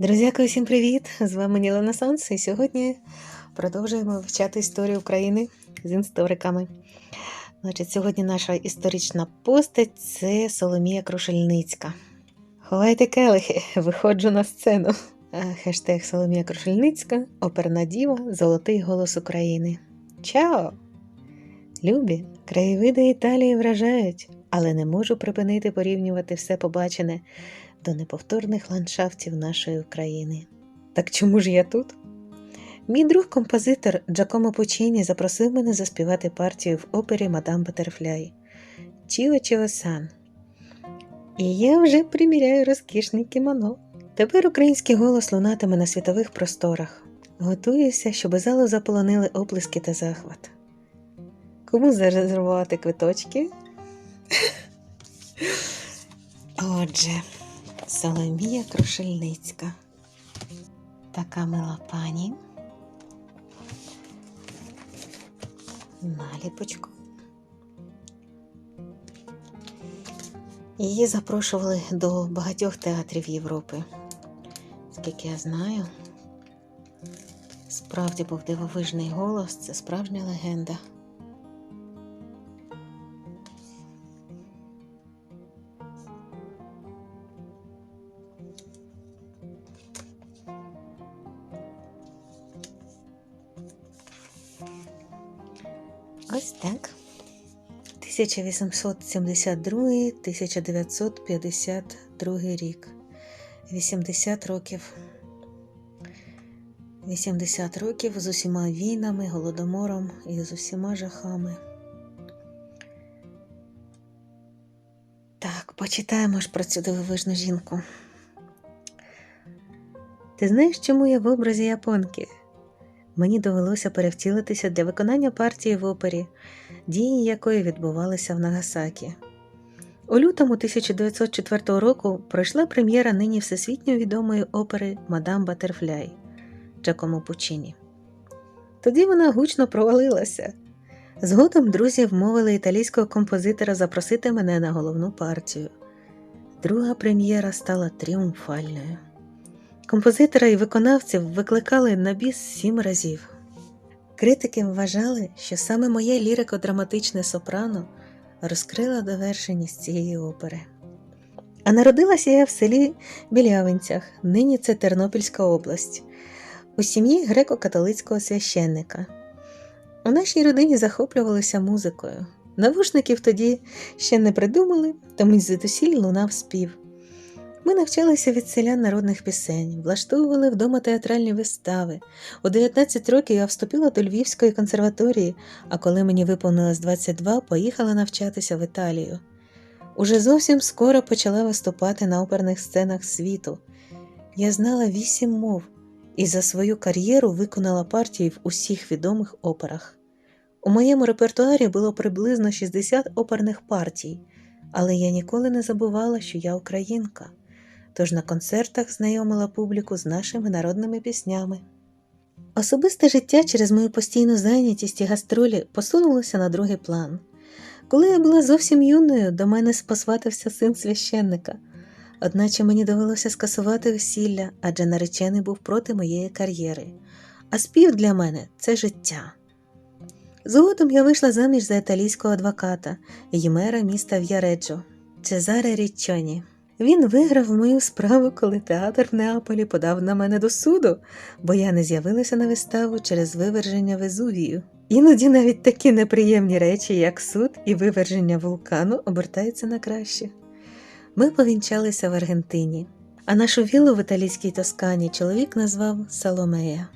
Друзяки, усім привіт! З вами Ніла Санс, і сьогодні продовжуємо вивчати історію України з істориками. Значить, сьогодні наша історична постать це Соломія Крушельницька. Ховайте келихи, виходжу на сцену. Хештег Соломія Крушельницька, оперна діва, золотий голос України. Чао! Любі, краєвиди Італії вражають, але не можу припинити порівнювати все побачене до неповторних ландшафтів нашої України. Так чому ж я тут? Мій друг-композитор Джакомо Пучіні запросив мене заспівати партію в опері Мадам Батерфляй Чіо Чіо Сан. І я вже приміряю розкішний кімоно. Тепер український голос лунатиме на світових просторах. Готуюся, щоб залу заполонили оплески та захват. Кому зарезервувати квиточки? Отже. Соломія Крушельницька. Така мила пані. Наліпочку. Її запрошували до багатьох театрів Європи. Скільки я знаю, справді був дивовижний голос, це справжня легенда. Ось так. 1872-1952 рік. 80 років. 80 років з усіма війнами, голодомором і з усіма жахами. Так, почитаємо ж про цю дивовижну жінку. Ти знаєш, чому я в образі японки? Мені довелося перевтілитися для виконання партії в опері, дії якої відбувалися в Нагасакі. У лютому 1904 року пройшла прем'єра нині всесвітньо відомої опери Мадам Батерфляй Джакомо Пучіні. Тоді вона гучно провалилася. Згодом друзі вмовили італійського композитора запросити мене на головну партію. Друга прем'єра стала тріумфальною. Композитора і виконавців викликали на біс сім разів. Критики вважали, що саме моє лірико-драматичне сопрано розкрило довершеність цієї опери. А народилася я в селі Білявинцях, нині це Тернопільська область, у сім'ї греко-католицького священника. У нашій родині захоплювалися музикою. Навушників тоді ще не придумали, тому звідусіль лунав спів. Ми навчалися від селян народних пісень, влаштовували вдома театральні вистави. У 19 років я вступила до Львівської консерваторії, а коли мені виповнилось 22, поїхала навчатися в Італію. Уже зовсім скоро почала виступати на оперних сценах світу. Я знала вісім мов і за свою кар'єру виконала партії в усіх відомих операх. У моєму репертуарі було приблизно 60 оперних партій, але я ніколи не забувала, що я українка тож на концертах знайомила публіку з нашими народними піснями. Особисте життя через мою постійну зайнятість і гастролі посунулося на другий план. Коли я була зовсім юною, до мене посватився син священника, одначе мені довелося скасувати весілля, адже наречений був проти моєї кар'єри, а спів для мене це життя. Згодом я вийшла заміж за італійського адвоката і мера міста В'яреджо Цезаре Річчоні. Він виграв мою справу, коли театр в Неаполі подав на мене до суду, бо я не з'явилася на виставу через виверження Везувію. Іноді навіть такі неприємні речі, як суд і виверження вулкану, обертаються на краще. Ми повінчалися в Аргентині, а нашу віллу в італійській Тоскані чоловік назвав Саломея.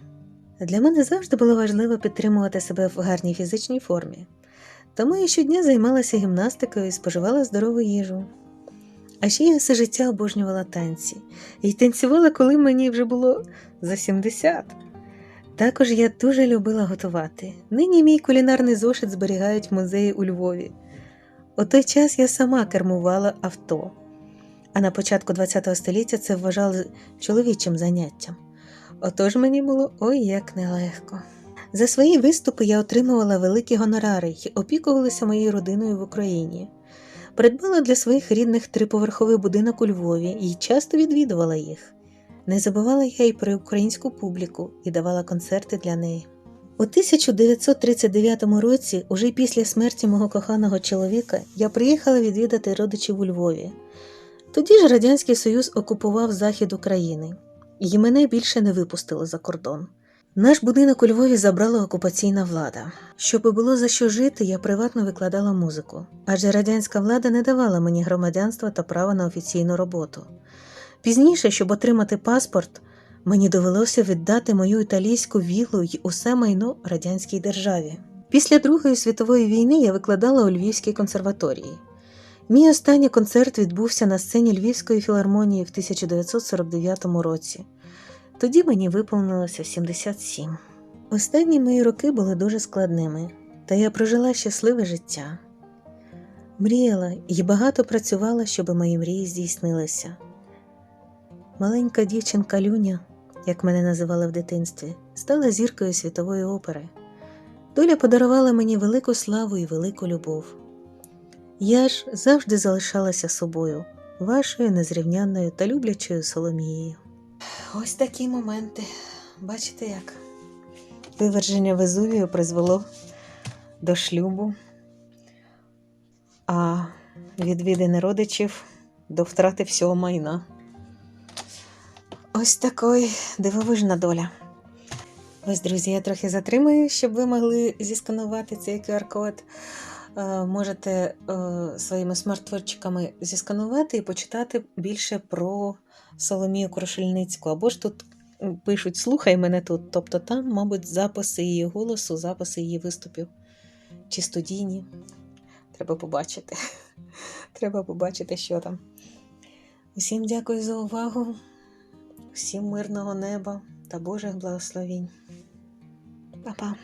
Для мене завжди було важливо підтримувати себе в гарній фізичній формі, тому я щодня займалася гімнастикою і споживала здорову їжу. А ще я все життя обожнювала танці і танцювала, коли мені вже було за 70. Також я дуже любила готувати. Нині мій кулінарний зошит зберігають в музеї у Львові. У той час я сама кермувала авто, а на початку ХХ століття це вважали чоловічим заняттям. Отож мені було ой як нелегко. За свої виступи я отримувала великі гонорари і опікувалася моєю родиною в Україні. Придбала для своїх рідних триповерховий будинок у Львові і часто відвідувала їх. Не забувала я й про українську публіку і давала концерти для неї. У 1939 році, уже після смерті мого коханого чоловіка, я приїхала відвідати родичів у Львові. Тоді ж Радянський Союз окупував захід України, і мене більше не випустили за кордон. Наш будинок у Львові забрала окупаційна влада. Щоби було за що жити, я приватно викладала музику, адже радянська влада не давала мені громадянства та права на офіційну роботу. Пізніше, щоб отримати паспорт, мені довелося віддати мою італійську віллу й усе майно радянській державі. Після Другої світової війни я викладала у Львівській консерваторії. Мій останній концерт відбувся на сцені Львівської філармонії в 1949 році. Тоді мені виповнилося 77. Останні мої роки були дуже складними, та я прожила щасливе життя. Мріяла і багато працювала, щоб мої мрії здійснилися. Маленька дівчинка Люня, як мене називали в дитинстві, стала зіркою світової опери. Доля подарувала мені велику славу і велику любов. Я ж завжди залишалася собою, вашою незрівнянною та люблячою Соломією. Ось такі моменти. Бачите як? Виверження Везувію призвело до шлюбу, а відвідини родичів до втрати всього майна. Ось такої дивовижна доля. Ось, друзі, я трохи затримую, щоб ви могли зісканувати цей QR-код. Е, Можете е, своїми смарт-творчиками зісканувати і почитати більше про Соломію Крушельницьку. Або ж тут пишуть Слухай мене тут. Тобто там, мабуть, записи її голосу, записи її виступів чи студійні. Треба побачити. Треба побачити, що там. Усім дякую за увагу. Всім мирного неба та Божих благословінь. Па-па.